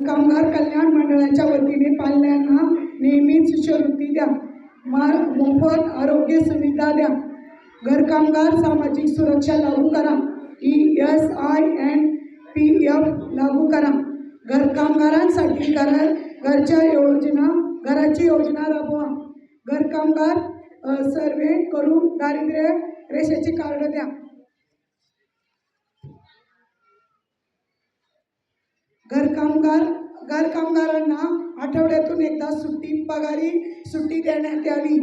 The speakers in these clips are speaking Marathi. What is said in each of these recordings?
कामगार कल्याण मंडळाच्या वतीने पाल्यांना नेहमीच शिष्यवृत्ती द्या. मा मोफत आरोग्य सुविधा द्या. घरकामगार सामाजिक सुरक्षा लागू करा. E S I and P F लागू करा. घरकामगारांसाठी करा. घरच्या योजना घराची योजना राबवा. घरकामगार सर्वे करून दारिद्र्य रेषेचे कार्ड द्या. घरकामगार घरकामगारांना आठवड्यातून एकदा सुट्टी पगारी सुट्टी देण्यात यावी.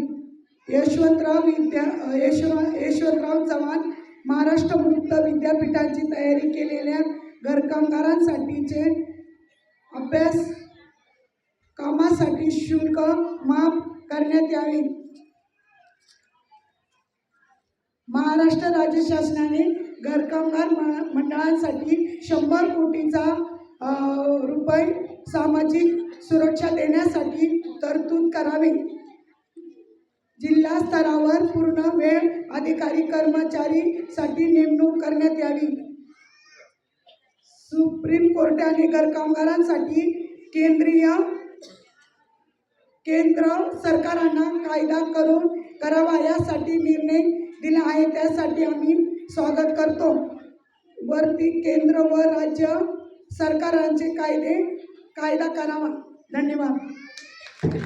यशवंतराव विद्या यशव यशवंतराव चव्हाण महाराष्ट्र मुक्त विद्यापीठाची तयारी केलेल्या घरकामगारांसाठीचे अभ्यास कामासाठी शुल्क माफ करण्यात यावे. महाराष्ट्र राज्य शासनाने घरकामगार मंडळांसाठी शंभर कोटीचा रुपये सामाजिक सुरक्षा देण्यासाठी तरतूद करावी. जिल्हा स्तरावर पूर्ण वेळ अधिकारी कर्मचारीसाठी नेमणूक करण्यात यावी. सुप्रीम कोर्टाने घरकामगारांसाठी केंद्रीय केंद्र सरकारांना कायदा करून करावा यासाठी निर्णय दिला आहे. त्यासाठी आम्ही स्वागत करतो. वरती केंद्र व राज्य सरकारांचे कायदे कायदा करावा. धन्यवाद.